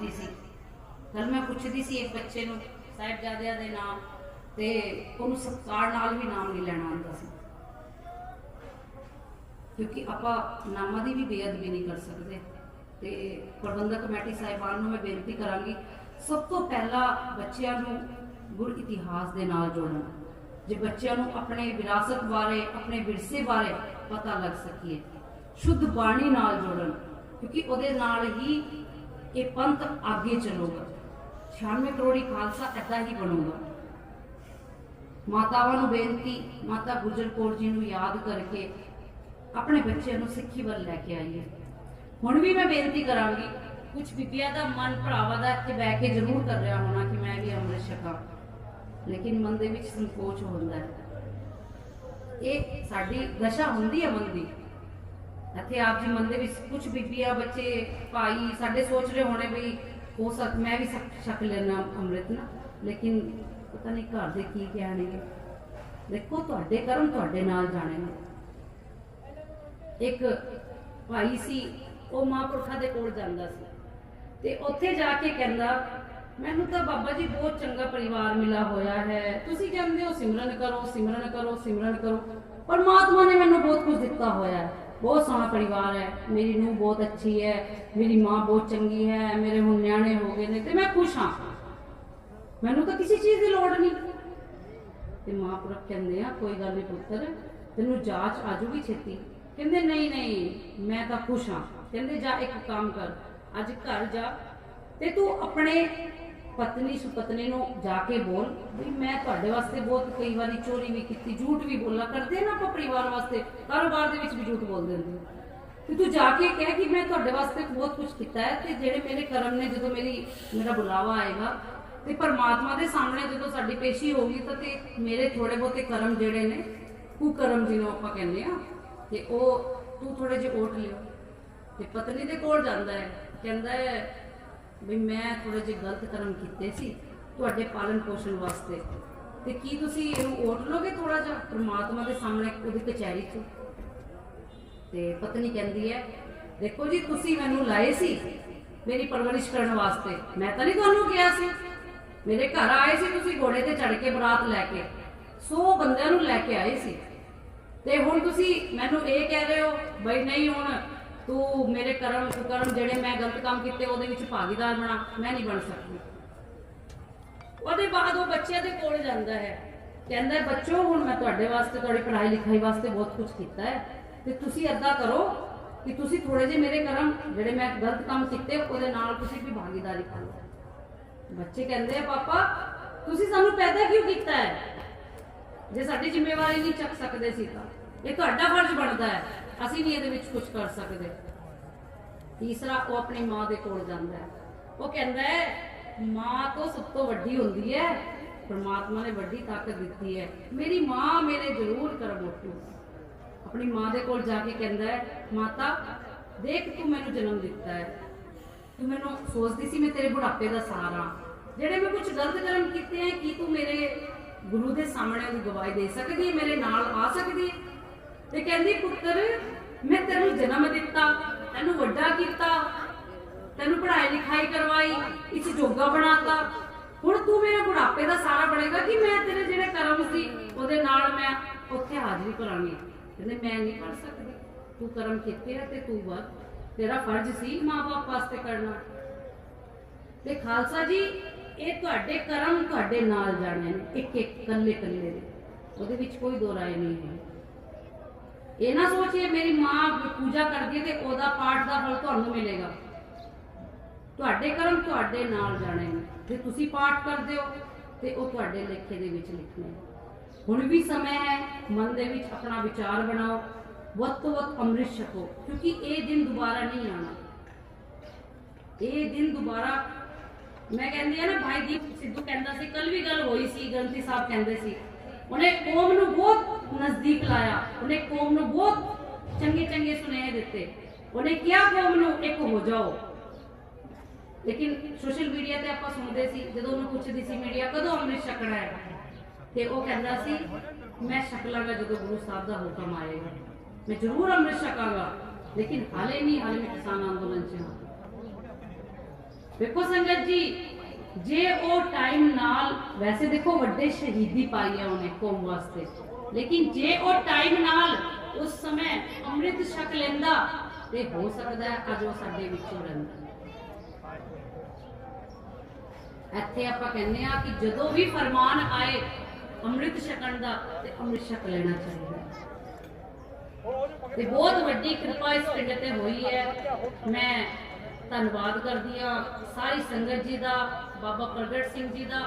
ਦਿੱਤੀ ਸੀ। ਕੱਲ ਮੈਂ ਪੁੱਛਦੀ ਸੀ ਇੱਕ ਬੱਚੇ ਨੂੰ, ਸਾਹਿਬਜ਼ਾਦਿਆਂ ਦੇ ਨਾਮ ਤੇ ਉਹਨੂੰ ਸਤਕਾਰ ਨਾਲ ਵੀ ਨਾਮ ਨਹੀਂ ਲੈਣਾ ਆਉਂਦਾ ਸੀ। ਕਿਉਂਕਿ ਆਪਾਂ ਨਾਮਾਂ ਦੀ ਵੀ ਬੇਅਦਬੀ ਨਹੀਂ ਕਰ ਸਕਦੇ। ਤੇ ਪ੍ਰਬੰਧਕ ਕਮੇਟੀ ਸਾਹਿਬਾਨ ਨੂੰ ਮੈਂ ਬੇਨਤੀ ਕਰਾਂਗੀ, ਸਭ ਤੋਂ ਪਹਿਲਾਂ ਬੱਚਿਆਂ ਨੂੰ ਗੁਰ ਇਤਿਹਾਸ ਦੇ ਨਾਲ ਜੋੜਨਾ ਜੇ ਬੱਚਿਆਂ ਨੂੰ ਆਪਣੇ ਵਿਰਾਸਤ ਬਾਰੇ, ਆਪਣੇ ਵਿਰਸੇ ਬਾਰੇ ਪਤਾ ਲੱਗ ਸਕੀਏ, ਸ਼ੁੱਧ ਬਾਣੀ ਨਾਲ ਜੋੜਨ। ਕਿਉਂਕਿ ਉਹਦੇ ਨਾਲ ਹੀ ਇਹ ਪੰਥ ਅੱਗੇ ਚੱਲੂਗਾ। 96 ਕਰੋੜੀ ਖਾਲਸਾ ਏਦਾਂ ਹੀ ਬਣੂਗਾ। ਮਾਤਾਵਾਂ ਨੂੰ ਬੇਨਤੀ, ਮਾਤਾ ਗੁਜਰ ਕੌਰ ਜੀ ਨੂੰ ਯਾਦ ਕਰਕੇ ਆਪਣੇ ਬੱਚਿਆਂ ਨੂੰ ਸਿੱਖੀ ਵੱਲ ਲੈ ਕੇ ਆਈਏ। ਹੁਣ ਵੀ ਮੈਂ ਬੇਨਤੀ ਕਰਾਂਗੀ ਕੁਝ ਬੀਬੀਆਂ ਦਾ ਮਨ ਭਰਾਵਾਂ ਦਾ ਇੱਥੇ ਬਹਿ ਕੇ ਜ਼ਰੂਰ ਕਰ ਰਿਹਾ ਹੋਣਾ ਕਿ ਮੈਂ ਵੀ ਅੰਮ੍ਰਿਤ ਛਕਾਂ। ਲੇਕਿਨ ਮਨ ਦੇ ਵਿੱਚ ਸੰਕੋਚ ਹੁੰਦਾ ਹੈ। ਇਹ ਸਾਡੀ ਦਸ਼ਾ ਹੁੰਦੀ ਹੈ ਮਨ ਦੀ। ਇੱਥੇ ਆਪ ਜੀ ਮਨ ਦੇ ਵਿੱਚ ਕੁਝ ਬੀਬੀਆਂ ਬੱਚੇ, ਭਾਈ ਸਾਡੇ ਸੋਚ ਰਹੇ ਹੋਣੇ ਵੀ ਹੋ ਸਕ ਮੈਂ ਵੀ ਛਕ ਲੈਣਾ ਅੰਮ੍ਰਿਤ ਨਾ। ਲੇਕਿਨ ਪਤਾ ਨਹੀਂ ਘਰ ਦੇ ਕੀ ਕਹਿਣਗੇ। ਦੇਖੋ, ਤੁਹਾਡੇ ਕਰਮ ਤੁਹਾਡੇ ਨਾਲ ਜਾਣੇ ਨੇ। ਇੱਕ ਭਾਈ ਸੀ, ਉਹ ਮਹਾਂਪੁਰਖਾਂ ਦੇ ਕੋਲ ਜਾਂਦਾ ਸੀ। ਤੇ ਉੱਥੇ ਜਾ ਕੇ ਕਹਿੰਦਾ, ਮੈਨੂੰ ਤਾਂ ਬਾਬਾ ਜੀ ਬਹੁਤ ਚੰਗਾ ਪਰਿਵਾਰ ਮਿਲਾ ਹੋਇਆ ਹੈ। ਤੁਸੀਂ ਕਹਿੰਦੇ ਹੋ ਸਿਮਰਨ ਕਰੋ ਸਿਮਰਨ ਕਰੋ ਸਿਮਰਨ ਕਰੋ। ਪਰਮਾਤਮਾ ਨੇ ਮੈਨੂੰ ਬਹੁਤ ਕੁਝ ਦਿੱਤਾ ਹੋਇਆ ਹੈ। ਬਹੁਤ ਸੋਹਣਾ ਪਰਿਵਾਰ ਹੈ। ਮੇਰੀ ਨੂੰਹ ਬਹੁਤ ਅੱਛੀ ਹੈ। ਮੇਰੀ ਮਾਂ ਬਹੁਤ ਚੰਗੀ ਹੈ। ਮੇਰੇ ਹੁਣ ਨਿਆਣੇ ਹੋ ਗਏ ਨੇ ਤੇ ਮੈਂ ਖੁਸ਼ ਹਾਂ। ਮੈਨੂੰ ਤਾਂ ਕਿਸੇ ਚੀਜ਼ ਦੀ ਲੋੜ ਨਹੀਂ। ਤੇ ਮਹਾਂਪੁਰਖ ਕਹਿੰਦੇ ਆ, ਕੋਈ ਗੱਲ ਨਹੀਂ ਪੁੱਤਰ, ਤੈਨੂੰ ਜਾਂਚ ਆਜੂਗੀ ਛੇਤੀ। ਕਹਿੰਦੇ ਨਹੀਂ ਨਹੀਂ, ਮੈਂ ਤਾਂ ਖੁਸ਼ ਹਾਂ। ਕਹਿੰਦੇ ਜਾ ਇੱਕ ਕੰਮ ਕਰ। ਅੱਜ ਘਰ ਜਾ ਤੇ ਤੂੰ ਆਪਣੇ ਪਤਨੀ ਸੁਪਤਨੀ ਨੂੰ ਜਾ ਕੇ ਬੋਲ ਵੀ ਮੈਂ ਤੁਹਾਡੇ ਵਾਸਤੇ ਬਹੁਤ ਕਈ ਵਾਰੀ ਚੋਰੀ ਵੀ ਕੀਤੀ, ਝੂਠ ਵੀ ਬੋਲਾ, ਕਰਦੇ ਨਾ ਆਪਾਂ ਪਰਿਵਾਰ ਵਾਸਤੇ, ਕਾਰੋਬਾਰ ਦੇ ਵਿੱਚ ਵੀ ਝੂਠ ਬੋਲ ਦਿੰਦੇ ਤੇ ਤੂੰ ਜਾ ਕੇ ਕਹਿ ਕਿ ਮੈਂ ਤੁਹਾਡੇ ਵਾਸਤੇ ਬਹੁਤ ਕੁਝ ਕੀਤਾ ਹੈ ਤੇ ਜਿਹੜੇ ਮੇਰੇ ਕਰਮ ਨੇ, ਜਦੋਂ ਮੇਰੀ, ਮੇਰਾ ਬੁਲਾਵਾ ਆਏਗਾ ਤੇ ਪਰਮਾਤਮਾ ਦੇ ਸਾਹਮਣੇ ਜਦੋਂ ਸਾਡੀ ਪੇਸ਼ੀ ਹੋਗੀ ਤਾਂ ਤੇ ਮੇਰੇ ਥੋੜੇ ਬਹੁਤੇ ਕਰਮ ਜਿਹੜੇ ਨੇ, ਕੁਕਰਮ ਜਿਹਨੂੰ ਆਪਾਂ ਕਹਿੰਦੇ ਆ, ਤੇ ਉਹ ਤੂੰ ਥੋੜੇ ਜਿਹੇ ਓਟ ਲਿਓ। ਤੇ ਪਤਨੀ ਦੇ ਕੋਲ ਜਾਂਦਾ ਹੈ, ਕਹਿੰਦਾ ਹੈ ਵੀ ਮੈਂ ਥੋੜੇ ਜਿਹੇ ਗਲਤ ਕਰਮ ਕੀਤੇ ਸੀ, ਤੁਹਾਡੇ ਪਾਲਣ ਪੋਸ਼ਣ ਵਾਸਤੇ। ਤੇ ਕੀ ਤੁਸੀਂ ਇਹਨੂੰ ਓਟ ਲੋਗੇ ਥੋੜਾ ਜਿਹਾ? ਪਰਮਾਤਮਾ ਦੇ ਸਾਹਮਣੇ ਉਹਦੀ ਕਚਹਿਰੀ 'ਚ। ਤੇ ਪਤਨੀ ਕਹਿੰਦੀ ਹੈ, ਦੇਖੋ ਜੀ, ਤੁਸੀਂ ਮੈਨੂੰ ਲਾਏ ਸੀ ਮੇਰੀ ਪਰਵਰਿਸ਼ ਕਰਨ ਵਾਸਤੇ। ਮੈਂ ਤਾਂ ਨਹੀਂ ਤੁਹਾਨੂੰ ਕਿਹਾ ਸੀ। ਮੇਰੇ ਘਰ ਆਏ ਸੀ ਤੁਸੀਂ ਘੋੜੇ ਤੇ ਚੜ ਕੇ ਬਰਾਤ ਲੈ ਕੇ। 100 ਬੰਦਿਆਂ ਨੂੰ ਲੈ ਕੇ ਆਏ ਸੀ। ਤੇ ਹੁਣ ਤੁਸੀਂ ਮੈਨੂੰ ਇਹ ਕਹਿ ਰਹੇ ਹੋ, ਬਈ ਨਹੀਂ, ਹੁਣ ਤੂੰ ਮੇਰੇ ਕਰਮ ਕੁਕਰਮ ਜਿਹੜੇ ਮੈਂ ਗਲਤ ਕੰਮ ਕੀਤੇ, ਉਹਦੇ ਵਿੱਚ ਭਾਗੀਦਾਰ ਬਣਾ, ਮੈਂ ਨਹੀਂ ਬਣ ਸਕਦੀ। ਉਹਦੇ ਬਾਅਦ ਉਹ ਬੱਚਿਆਂ ਦੇ ਕੋਲ ਜਾਂਦਾ ਹੈ। ਕਹਿੰਦਾ, ਬੱਚੋ, ਹੁਣ ਮੈਂ ਤੁਹਾਡੇ ਵਾਸਤੇ, ਤੁਹਾਡੀ ਪੜ੍ਹਾਈ ਲਿਖਾਈ ਵਾਸਤੇ ਬਹੁਤ ਕੁਝ ਕੀਤਾ ਹੈ। ਤੇ ਤੁਸੀਂ ਏਦਾਂ ਕਰੋ ਕਿ ਤੁਸੀਂ ਥੋੜੇ ਜਿਹੇ ਮੇਰੇ ਕਰਮ, ਜਿਹੜੇ ਮੈਂ ਗਲਤ ਕੰਮ ਕੀਤੇ, ਉਹਦੇ ਨਾਲ ਤੁਸੀਂ ਵੀ ਭਾਗੀਦਾਰੀ ਕਰੋ ਬੱਚੇ ਕਹਿੰਦੇ ਆ, ਪਾਪਾ, ਤੁਸੀਂ ਸਾਨੂੰ ਪੈਦਾ ਕਿਉਂ ਕੀਤਾ ਹੈ? ਜੇ ਸਾਡੀ ਜ਼ਿੰਮੇਵਾਰੀ ਨਹੀਂ ਚੱਕ ਸਕਦੇ ਸੀ ਤਾਂ। ਇਹ ਤੁਹਾਡਾ ਫਰਜ਼ ਬਣਦਾ ਹੈ। ਅਸੀਂ ਨਹੀਂ ਇਹਦੇ ਵਿੱਚ ਕੁਝ ਕਰ ਸਕਦੇ। ਤੀਸਰਾ, ਉਹ ਆਪਣੀ ਮਾਂ ਦੇ ਕੋਲ ਜਾਂਦਾ ਹੈ। ਉਹ ਕਹਿੰਦਾ ਹੈ, ਮਾਂ ਤੋਂ ਸਭ ਤੋਂ ਵੱਡੀ ਹੁੰਦੀ ਹੈ। ਪਰਮਾਤਮਾ ਨੇ ਵੱਡੀ ਤਾਕਤ ਦਿੱਤੀ ਹੈ। ਮੇਰੀ ਮਾਂ ਮੇਰੇ ਜ਼ਰੂਰ ਕਰਮ ਉੱਠੂ ਆਪਣੀ ਮਾਂ ਦੇ ਕੋਲ ਜਾ ਕੇ ਕਹਿੰਦਾ ਹੈ, ਮਾਤਾ, ਦੇਖ ਤੂੰ ਮੈਨੂੰ ਜਨਮ ਦਿੱਤਾ ਹੈ। ਤੂੰ ਮੈਨੂੰ ਸੋਚਦੀ ਸੀ ਮੈਂ ਤੇਰੇ ਬੁਢਾਪੇ ਦਾ ਸਹਾਰਾ ਜਿਹੜੇ ਮੈਂ ਕੁਝ ਗਲਤ ਕਰਮ ਕੀਤੇ ਹੈ, ਕੀ ਤੂੰ ਮੇਰੇ ਗੁਰੂ ਦੇ ਸਾਹਮਣੇ ਉਹਦੀ ਗਵਾਹੀ ਦੇ ਸਕਦੀ ਹੈ? ਮੇਰੇ ਨਾਲ ਆ ਸਕਦੀ ਹੈ? ਤੇ ਕਹਿੰਦੀ, ਪੁੱਤਰ, ਮੈਂ ਤੈਨੂੰ ਜਨਮ ਦਿੱਤਾ, ਤੈਨੂੰ ਵੱਡਾ ਕੀਤਾ, ਤੈਨੂੰ ਪੜ੍ਹਾਈ ਲਿਖਾਈ ਕਰਵਾਈ, ਇਸ ਜੋਗਾ ਬਣਾਤਾ। ਹੁਣ ਤੂੰ ਮੇਰੇ ਬੁਢਾਪੇ ਦਾ ਸਾਰਾ ਬਣੇਗਾ ਕਿ ਮੈਂ ਤੇਰੇ ਜਿਹੜੇ ਕਰਮ ਸੀ, ਉਹਦੇ ਨਾਲ ਮੈਂ ਉੱਥੇ ਹਾਜ਼ਰੀ ਭਰਾਂਗੀ। ਕਹਿੰਦੇ, ਮੈਂ ਨਹੀਂ ਕਰ ਸਕਦੀ। ਤੂੰ ਕਰਮ ਕੀਤੇ ਆ ਤੇ ਤੂੰ ਵਰ ਤੇਰਾ ਫਰਜ਼ ਸੀ ਮਾਪੇ ਵਾਸਤੇ ਕਰਨਾ। ਤੇ ਖਾਲਸਾ ਜੀ, ਇਹ ਤੁਹਾਡੇ ਕਰਮ ਤੁਹਾਡੇ ਨਾਲ ਜਾਣੇ ਨੇ ਇੱਕ ਇੱਕ ਕੱਲੇ ਕੱਲੇ ਦੇ। ਉਹਦੇ ਵਿੱਚ ਕੋਈ ਦੋ ਰਾਏ ਨਹੀਂ ਹੈ। ਇਹ ਨਾ ਸੋਚੀਏ ਮੇਰੀ ਮਾਂ ਪੂਜਾ ਕਰਦੀ ਹੈ ਤੇ ਉਹਦਾ ਪਾਠ ਦਾ ਫਲ ਤੁਹਾਨੂੰ ਮਿਲੇਗਾ। ਤੁਹਾਡੇ ਕਰਮ ਤੁਹਾਡੇ ਨਾਲ ਜਾਣੇ ਨੇ। ਜੇ ਤੁਸੀਂ ਪਾਠ ਕਰਦੇ ਹੋ, ਤੇ ਉਹ ਤੁਹਾਡੇ ਲੇਖੇ ਦੇ ਵਿੱਚ ਲਿਖਣੇ ਹੁਣ ਵੀ ਸਮਾਂ ਹੈ, ਮਨ ਦੇ ਵਿੱਚ ਆਪਣਾ ਵਿਚਾਰ ਬਣਾਓ, ਵੱਧ ਤੋਂ ਵੱਧ ਅੰਮ੍ਰਿਤ ਛਕੋ, ਕਿਉਂਕਿ ਇਹ ਦਿਨ ਦੁਬਾਰਾ ਨਹੀਂ ਆਣਾ ਇਹ ਦਿਨ ਦੁਬਾਰਾ, ਮੈਂ ਕਹਿੰਦੀ ਆ ਨਾ, ਭਾਈ ਦੀਪ ਸਿੱਧੂ ਕਹਿੰਦਾ ਸੀ ਕੱਲ ਵੀ ਗੱਲ ਹੋਈ ਸੀ, ਗ੍ਰੰਥੀ ਸਾਹਿਬ ਕਹਿੰਦੇ ਸੀ ਉਹਨੇ ਕੌਮ ਨੂੰ ਬਹੁਤ ਨਜ਼ਦੀਕ ਲਾਇਆ। ਉਹਨੇ ਕੌਮ ਨੂੰ ਬਹੁਤ ਚੰਗੇ ਚੰਗੇ ਸੁਨੇਹੇ ਦਿੱਤੇ। ਉਹਨੇ ਕਿਹਾ ਕੌਮ ਨੂੰ, ਇੱਕ ਹੋ ਜਾਓ। ਲੇਕਿਨ ਸੋਸ਼ਲ ਮੀਡੀਆ ਤੇ ਆਪਾਂ ਸੁਣਦੇ ਸੀ, ਜਦੋਂ ਉਹਨੂੰ ਪੁੱਛਦੀ ਸੀ ਮੀਡੀਆ, ਕਦੋਂ ਅੰਮ੍ਰਿਤ ਛਕਣਾ ਹੈ? ਤੇ ਉਹ ਕਹਿੰਦਾ ਸੀ, ਮੈਂ ਛਕਲਾਂਗਾ ਜਦੋਂ ਗੁਰੂ ਸਾਹਿਬ ਦਾ ਹੁਕਮ ਆਏਗਾ। ਮੈਂ ਜ਼ਰੂਰ ਅੰਮ੍ਰਿਤ ਛਕਾਂਗਾ। ਲੇਕਿਨ ਹਾਲੇ ਨਹੀਂ, ਹਾਲੇ ਮੈਂ ਕਿਸਾਨ ਅੰਦੋਲਨ ਚ ਹਾਂ। ਵੇਖੋ ਸੰਗਤ ਜੀ ਜੇ ਉਹ ਟਾਈਮ ਨਾਲ, ਵੈਸੇ ਦੇਖੋ ਵੱਡੇ ਸ਼ਹੀਦੀ ਪਾਈ ਹੈ ਉਹਨੇ ਕੌਮ ਵਾਸਤੇ। ਲੇਕਿਨ ਜੇ ਉਹ ਟਾਈਮ ਨਾਲ ਉਸ ਸਮੇਂ ਅੰਮ੍ਰਿਤ ਛਕ ਲੈਂਦਾ, ਤੇ ਹੋ ਸਕਦਾ ਹੈ ਅੱਜ ਉਹ ਸਾਡੇ ਵਿੱਚੋਂ ਰਹਿੰਦਾ। ਇੱਥੇ ਆਪਾਂ ਕਹਿੰਦੇ ਆ ਕਿ ਜਦੋਂ ਵੀ ਫਰਮਾਨ ਆਏ ਅੰਮ੍ਰਿਤ ਛਕਣ ਦਾ, ਤੇ ਅੰਮ੍ਰਿਤ ਛਕ ਲੈਣਾ ਚਾਹੀਦਾ ਤੇ ਬਹੁਤ ਵੱਡੀ ਕਿਰਪਾ ਇਸ ਪਿੰਡ ਤੇ ਹੋਈ ਹੈ। ਮੈਂ ਧੰਨਵਾਦ ਕਰਦੀ ਆ ਸਾਰੀ ਸੰਗਤ ਜੀ ਦਾ ਬਾਬਾ ਪ੍ਰਗਟ ਸਿੰਘ ਜੀ ਦਾ